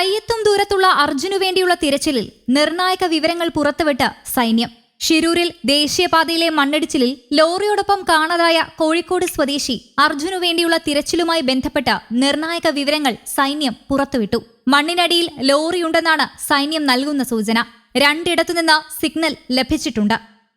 കയ്യെത്തും ദൂരത്തുള്ള അർജുനു വേണ്ടിയുള്ള തിരച്ചിലിൽ നിർണായക വിവരങ്ങൾ പുറത്തുവിട്ട സൈന്യം. ഷിരൂരിൽ ദേശീയപാതയിലെ മണ്ണിടിച്ചിലിൽ ലോറിയോടൊപ്പം കാണാതായ കോഴിക്കോട് സ്വദേശി അർജുനു വേണ്ടിയുള്ള തിരച്ചിലുമായി ബന്ധപ്പെട്ട നിർണായക വിവരങ്ങൾ സൈന്യം പുറത്തുവിട്ടു. മണ്ണിനടിയിൽ ലോറിയുണ്ടെന്നാണ് സൈന്യം നൽകുന്ന സൂചന. രണ്ടിടത്തുനിന്ന് സിഗ്നൽ ലഭിച്ചിട്ടുണ്ട്.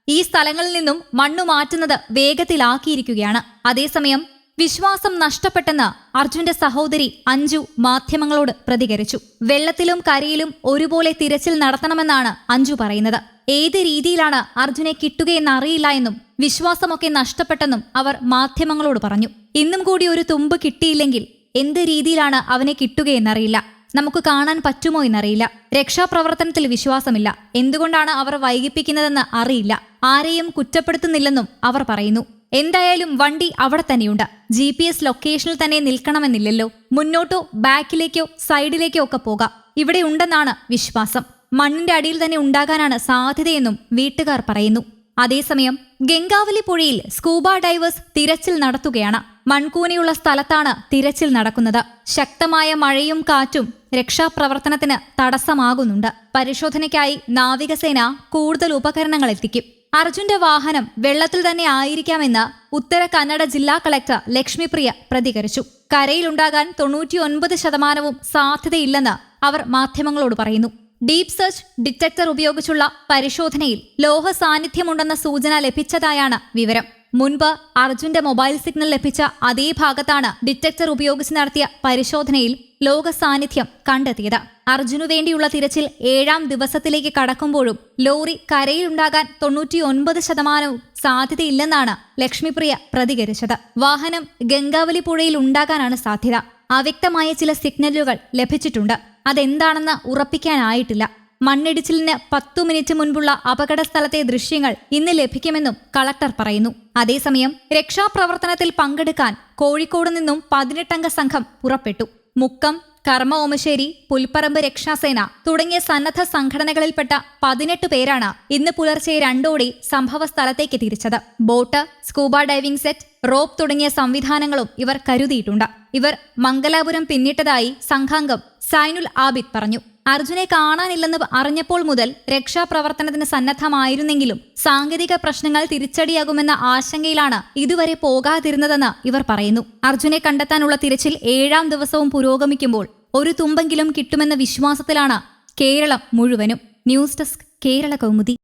ഈ സ്ഥലങ്ങളിൽ നിന്നും മണ്ണു മാറ്റുന്നത് വേഗത്തിലാക്കിയിരിക്കുകയാണ്. അതേസമയം വിശ്വാസം നഷ്ടപ്പെട്ടെന്ന് അർജുന്റെ സഹോദരി അഞ്ജു മാധ്യമങ്ങളോട് പ്രതികരിച്ചു. വെള്ളത്തിലും കരയിലും ഒരുപോലെ തിരച്ചിൽ നടത്തണമെന്നാണ് അഞ്ജു പറയുന്നത്. ഏത് രീതിയിലാണ് അർജുനെ കിട്ടുകയെന്ന് അറിയില്ല എന്നും വിശ്വാസമൊക്കെ നഷ്ടപ്പെട്ടെന്നും അവർ മാധ്യമങ്ങളോട് പറഞ്ഞു. ഇന്നും കൂടി ഒരു തുമ്പ് കിട്ടിയില്ലെങ്കിൽ എന്ത് രീതിയിലാണ് അവനെ കിട്ടുകയെന്നറിയില്ല. നമുക്ക് കാണാൻ പറ്റുമോ എന്നറിയില്ല. രക്ഷാപ്രവർത്തനത്തിൽ വിശ്വാസമില്ല. എന്തുകൊണ്ടാണ് അവർ വൈകിപ്പിക്കുന്നതെന്ന് അറിയില്ല. ആരെയും കുറ്റപ്പെടുത്തുന്നില്ലെന്നും അവർ പറയുന്നു. എന്തായാലും വണ്ടി അവിടെ തന്നെയുണ്ട്. ജി പി എസ് ലൊക്കേഷനിൽ തന്നെ നിൽക്കണമെന്നില്ലല്ലോ. മുന്നോട്ടോ ബാക്കിലേക്കോ സൈഡിലേക്കോ ഒക്കെ പോകാം. ഇവിടെ ഉണ്ടെന്നാണ് വിശ്വാസം. മണ്ണിന്റെ അടിയിൽ തന്നെ ഉണ്ടാകാനാണ് സാധ്യതയെന്നും വീട്ടുകാർ പറയുന്നു. അതേസമയം ഗംഗാവലി പുഴയിൽ സ്കൂബ ഡൈവേഴ്സ് തിരച്ചിൽ നടത്തുകയാണ്. മൺകൂനയുള്ള സ്ഥലത്താണ് തിരച്ചിൽ നടക്കുന്നത്. ശക്തമായ മഴയും കാറ്റും രക്ഷാപ്രവർത്തനത്തിന് തടസ്സമാകുന്നുണ്ട്. പരിശോധനയ്ക്കായി നാവികസേന കൂടുതൽ ഉപകരണങ്ങൾ എത്തിക്കും. അർജുന്റെ വാഹനം വെള്ളത്തിൽ തന്നെ ആയിരിക്കാമെന്ന് ഉത്തര കന്നഡ ജില്ലാ കളക്ടർ ലക്ഷ്മിപ്രിയ പ്രതികരിച്ചു. കരയിലുണ്ടാകാൻ തൊണ്ണൂറ്റിയൊൻപത് ശതമാനവും സാധ്യതയില്ലെന്ന് അവർ മാധ്യമങ്ങളോട് പറയുന്നു. ഡീപ് സെർച്ച് ഡിറ്റക്ടർ ഉപയോഗിച്ചുള്ള പരിശോധനയിൽ ലോഹ സാന്നിധ്യമുണ്ടെന്ന സൂചന ലഭിച്ചതായാണ് വിവരം. മുൻപ് അർജുന്റെ മൊബൈൽ സിഗ്നൽ ലഭിച്ച അതേ ഭാഗത്താണ് ഡിറ്റക്ടർ ഉപയോഗിച്ച് നടത്തിയ പരിശോധനയിൽ ലോക സാന്നിധ്യം കണ്ടെത്തിയത്. അർജുനു വേണ്ടിയുള്ള തിരച്ചിൽ ഏഴാം ദിവസത്തിലേക്ക് കടക്കുമ്പോഴും ലോറി കരയിലുണ്ടാകാൻ തൊണ്ണൂറ്റിയൊൻപത് ശതമാനവും സാധ്യതയില്ലെന്നാണ് ലക്ഷ്മിപ്രിയ പ്രതികരിച്ചത്. വാഹനം ഗംഗാവലി പുഴയിൽ ഉണ്ടാകാനാണ് സാധ്യത. അവ്യക്തമായ ചില സിഗ്നലുകൾ ലഭിച്ചിട്ടുണ്ട്. അതെന്താണെന്ന് ഉറപ്പിക്കാനായിട്ടില്ല. മണ്ണിടിച്ചിലിന് പത്തു മിനിറ്റ് മുൻപുള്ള അപകട സ്ഥലത്തെ ദൃശ്യങ്ങൾ ഇന്ന് ലഭിക്കുമെന്നും കളക്ടർ പറയുന്നു. അതേസമയം രക്ഷാപ്രവർത്തനത്തിൽ പങ്കെടുക്കാൻ കോഴിക്കോട് നിന്നും പതിനെട്ടംഗ സംഘം പുറപ്പെട്ടു. മുക്കം കർമ്മ ഓമശ്ശേരി പുൽപ്പറമ്പ് രക്ഷാസേന തുടങ്ങിയ സന്നദ്ധ സംഘടനകളിൽപ്പെട്ട പതിനെട്ട് പേരാണ് ഇന്ന് പുലർച്ചെ രണ്ടോടെ സംഭവ സ്ഥലത്തേക്ക് തിരിച്ചത്. Boat scuba diving set rope തുടങ്ങിയ സംവിധാനങ്ങളും ഇവർ കരുതിയിട്ടുണ്ട്. ഇവർ മംഗലാപുരം പിന്നിട്ടതായി സംഘാംഗം സൈനുൽ ആബിദ് പറഞ്ഞു. അർജുനെ കാണാനില്ലെന്ന് അറിഞ്ഞപ്പോൾ മുതൽ രക്ഷാപ്രവർത്തനത്തിന് സന്നദ്ധമായിരുന്നെങ്കിലും സാങ്കേതിക പ്രശ്നങ്ങൾ തിരിച്ചടിയാകുമെന്ന ആശങ്കയിലാണ് ഇതുവരെ പോകാതിരുന്നതെന്ന് ഇവർ പറയുന്നു. അർജുനെ കണ്ടെത്താനുള്ള തിരച്ചിൽ ഏഴാം ദിവസവും പുരോഗമിക്കുമ്പോൾ ഒരു തുമ്പെങ്കിലും കിട്ടുമെന്ന വിശ്വാസത്തിലാണ് കേരളം മുഴുവനും. News desk Kerala Kaumudi.